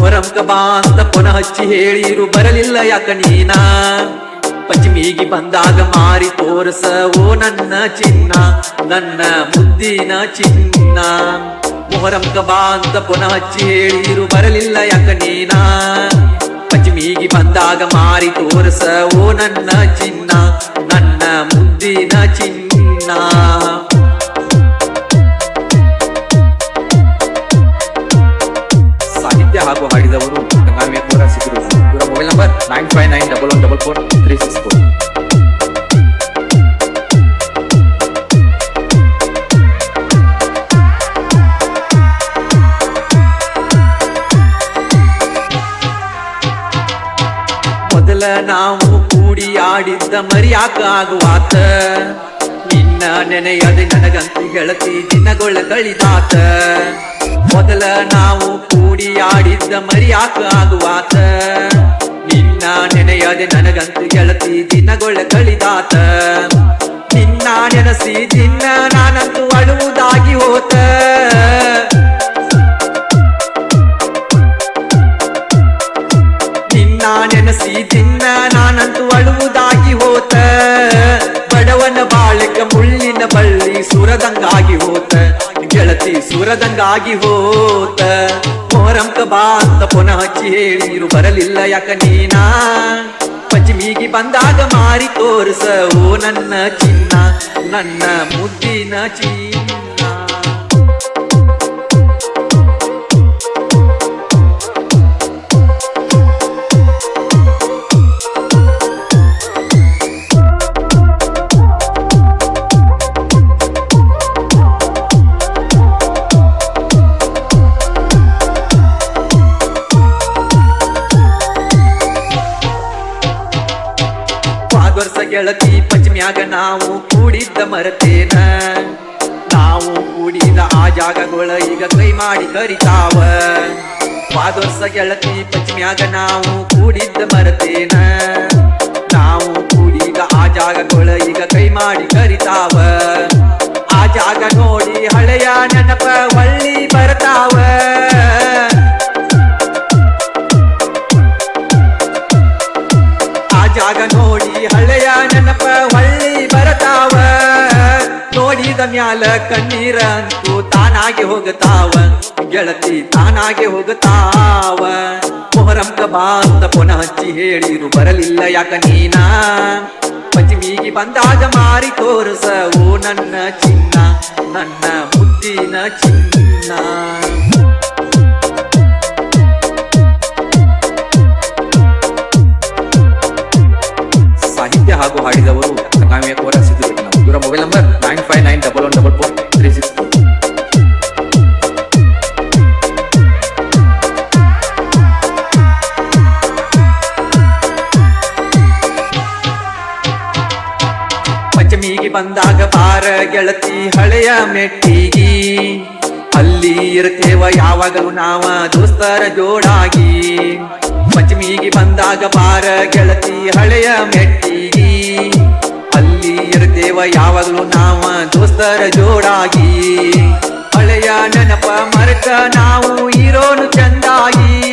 ಬಾ ಅಂತ ಪುನಃ ಹಚ್ಚಿ ಹೇಳಿರು, ಬರಲಿಲ್ಲ ಯಾಕ ನೀನ? ಪಶ್ಚಿಮಿಗಿ ಬಂದಾಗ ಮಾರಿ ತೋರಸ ಓ ನನ್ನ ಚಿನ್ನ, ನನ್ನ ಮುದ್ದಿನ ಚಿನ್ನ. ಮೊಹರಂಕ ಬಾ ಅಂತ ಪುನಃ ಹಚ್ಚಿ ಹೇಳಿರು, ಬರಲಿಲ್ಲ ಯಾಕ ನೀನ? ಪಶ್ಚಿಮಿಗಿ ಬಂದಾಗ ಮಾರಿ ತೋರಸ ಓ ನನ್ನ ಚಿನ್ನ, ನನ್ನ ಮುದ್ದಿನ ಚಿನ್ನ. ಹಾಗೂ ಹಾಡಿದವರು ಗಂಗಾಮೆ ಪೂರ ಸಿಕ್ಕರು ಇವರ mobile number nine five nine double one double four three six four ಮೊದಲ ನಾವು ಕೂಡಿ ಆಡಿದ್ದ ಮರಿಯಾಕ ಆಗುವಾತ ನಿನ್ನ ನೆನೆಯದೆ ನನಗಂತೂ ಗೆಳತಿ ದಿನಗೊಳ್ಳ ಕಳಿದಾತ. ಮೊದಲ ನಾವು ಕೂಡಿ ಆಡಿದ್ದ ಮರಿಯಾಕ ಆಗುವಾತ. ನಿನ್ನ ನೆನೆಯದೆ ನನಗಂತೂ ಗೆಳತಿ ದಿನಗೊಳ್ಳ ಕಳಿದಾತ. ನಿನ್ನ ನೆನಸಿ, ದಿನ ನಾನಂತೂ ಅಳುವುದಾಗಿ ಹೋತ. ನಿನ್ನ ನೆನಸಿ, ದಿನ ಗೆಳತಿ ಸುರದಂಗಾಗಿ ಹೋತ. ಮೊಹರಂಕ ಬಾ ಅಂತ ಪುನಃ ಹಚ್ಚಿ ಬರಲಿಲ್ಲ ಯಾಕ ನೀನಾ? ಪಂಚಮಿಗೆ ಬಂದಾಗ ಮಾರಿ ತೋರಿಸ ಓ ನನ್ನ ಚಿನ್ನ, ನನ್ನ ಮುದ್ದಿನ ಚಿನ್ನ ಗೆಳತಿ ಪಂಚಮ್ಯಾಗ ನಾವು ಕೂಡಿದ್ದ ಮರತೇನ? ನಾವು ಕೂಡಿದ ಆ ಜಾಗಗಳ ಈಗ ಕೈ ಮಾಡಿ ಕರಿತಾವ. ಪಾದೋಸ ಗೆಳತಿ ಪಂಚಮ್ಯಾಗ ನಾವು ಕೂಡಿದ್ದ ಮರತೇನ? ನಾವು ಕೂಡಿದ ಆ ಜಾಗಗಳ ಈಗ ಕೈ ಮಾಡಿ ಕರಿತಾವ. ಆ ಜಾಗ ನೋಡಿ ಹಳೆಯ ನೆನಪ ಹೊಳ್ಳಿ ನೋಡಿದ ಮ್ಯಾಲ ಕಣ್ಣೀರ ಅಂತೂ ತಾನಾಗಿ ಹೋಗತಾವ. ಗೆಳತಿ ತಾನಾಗಿ ಹೋಗತಾವ. ಮೊಹರಂಕ ಬಾ ಅಂತ ಪುನಃ ಹಚ್ಚಿ ಹೇಳಿರು, ಬರಲಿಲ್ಲ ಯಾಕ ನೀನ? ಪಂಚಮಿಗೆ ಬಂದಾಗ ಮಾರಿ ತೋರಿಸ, ಓ ನನ್ನ ಚಿನ್ನ, ನನ್ನ ಮುದ್ದಿನ ಚಿನ್ನ. ಸಾಹಿತ್ಯ ಹಾಗೂ ಹಾಡಿದವರು ಬಂದಾಗ ಬಾರ ಗೆಳತಿ ಹಳೆಯ ಮೆಟ್ಟಿಗಿ. ಅಲ್ಲಿ ಇರ್ತೇವ ಯಾವಾಗಲೂ ನಾವ ದೋಸ್ತರ ಜೋಡಾಗಿ. ಪಂಚಮಿಗೆ ಬಂದಾಗ ಬಾರ ಗೆಳತಿ ಹಳೆಯ ಮೆಟ್ಟಿಗಿ. ಅಲ್ಲಿ ಇರ್ತೇವ ಯಾವಾಗಲೂ ನಾವ ದೋಸ್ತರ ಜೋಡಾಗಿ. ಹಳೆಯ ನೆನಪ ಮರೆತ ನಾವು ಇರೋನು ಚಂದಾಗಿ.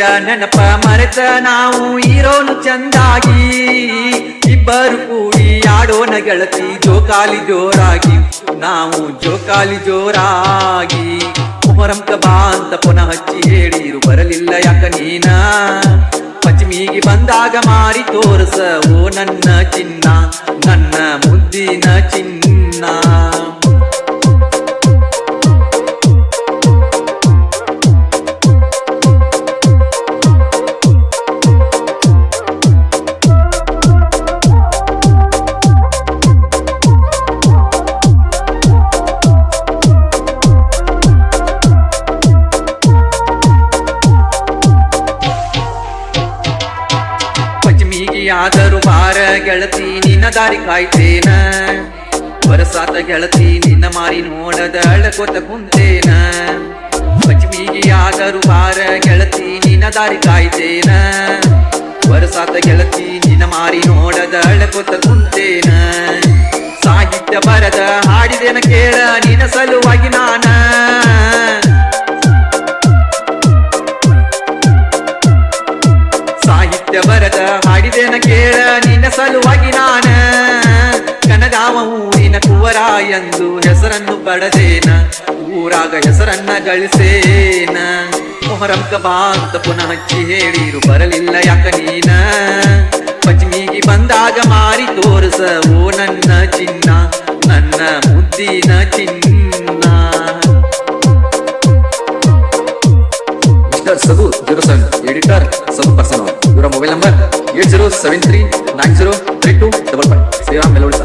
ನೆನಪ ಮರೆತ ನಾವು ಇರೋನು ಚಂದಾಗಿ. ಇಬ್ಬರು ಕೂಡಿ ಆಡೋನ ಗೆಳತಿ, ಜೋಕಾಲಿ ಜೋರಾಗಿ. ನಾವು ಜೋಕಾಲಿ ಜೋರಾಗಿ. ಕುಮರಂಕ ಬಾ ಅಂತ ಪುನಃ ಹಚ್ಚಿ ಹೇಳಿರು, ಬರಲಿಲ್ಲ ಯಾಕ ನೀನ? ಪಂಚಮಿಗೆ ಬಂದಾಗ ಮಾರಿ ತೋರಿಸ, ಓ ನನ್ನ ಚಿನ್ನ, ನನ್ನ ಮುದ್ದಿನ ಚಿನ್ನ. ಗೆಳತಿ, ನಿನ್ನ ದಾರಿ ಕಾಯ್ತೇನ. ಬರಸಾತ ಗೆಳತಿ, ನಿನ್ನ ಮಾರಿ ನೋಡದ ಅಳಕೋತ ಕುಂತೇನ. ಪಂಚಮಿಗೆ ಆದರೂ ಬಾರ ಗೆಳತಿ, ನಿನ್ನ ದಾರಿ ಕಾಯ್ತೇನ. ಬರಸಾತ ಗೆಳತಿ, ನಿನ್ನ ಮಾರಿ ನೋಡದ ಅಳಕೋತ ಕುಂತೇನ. ಸಾಹಿತ್ಯ ಬರದ ಹಾಡಿದ ಹಾಡಿದೇನ ಕೇಳ, ನಿನ್ನ ಸಲುವಾಗಿ ನಾನ. ಸಾಹಿತ್ಯ ಬರದ ಹಾಡಿದೇನ ಕೇಳ, ನಿನ್ನ ಸಲುವಾಗಿ ನಾನ. ಕನಗಾವವು ನಿನ ಕುವರ ಎಂದು ಹೆಸರನ್ನು ಪಡೆದೇನ. ಊರಾಗ ಹೆಸರನ್ನ ಗಳಿಸೇನ. ಮೊಹರಂಕ ಬಾ ಅಂತ ಪುನಃ ಹಚ್ಚಿ ಹೇಳಿರು, ಬರಲಿಲ್ಲ ಯಾಕ ನೀನ? ಪಂಚಮಿಗೆ ಬಂದಾಗ ಮಾರಿ ತೋರಿಸ, ಓ ನನ್ನ ಚಿನ್ನ, ನನ್ನ ಮುದ್ದಿನ ಚಿನ್ನ. ಸಗು ಸದು ಜೀರೋ ಎಡಿಟರ್ ಪರ್ಸನ್ ಇವರ mobile number eight zero seven three nine zero three two double five Shriram melodies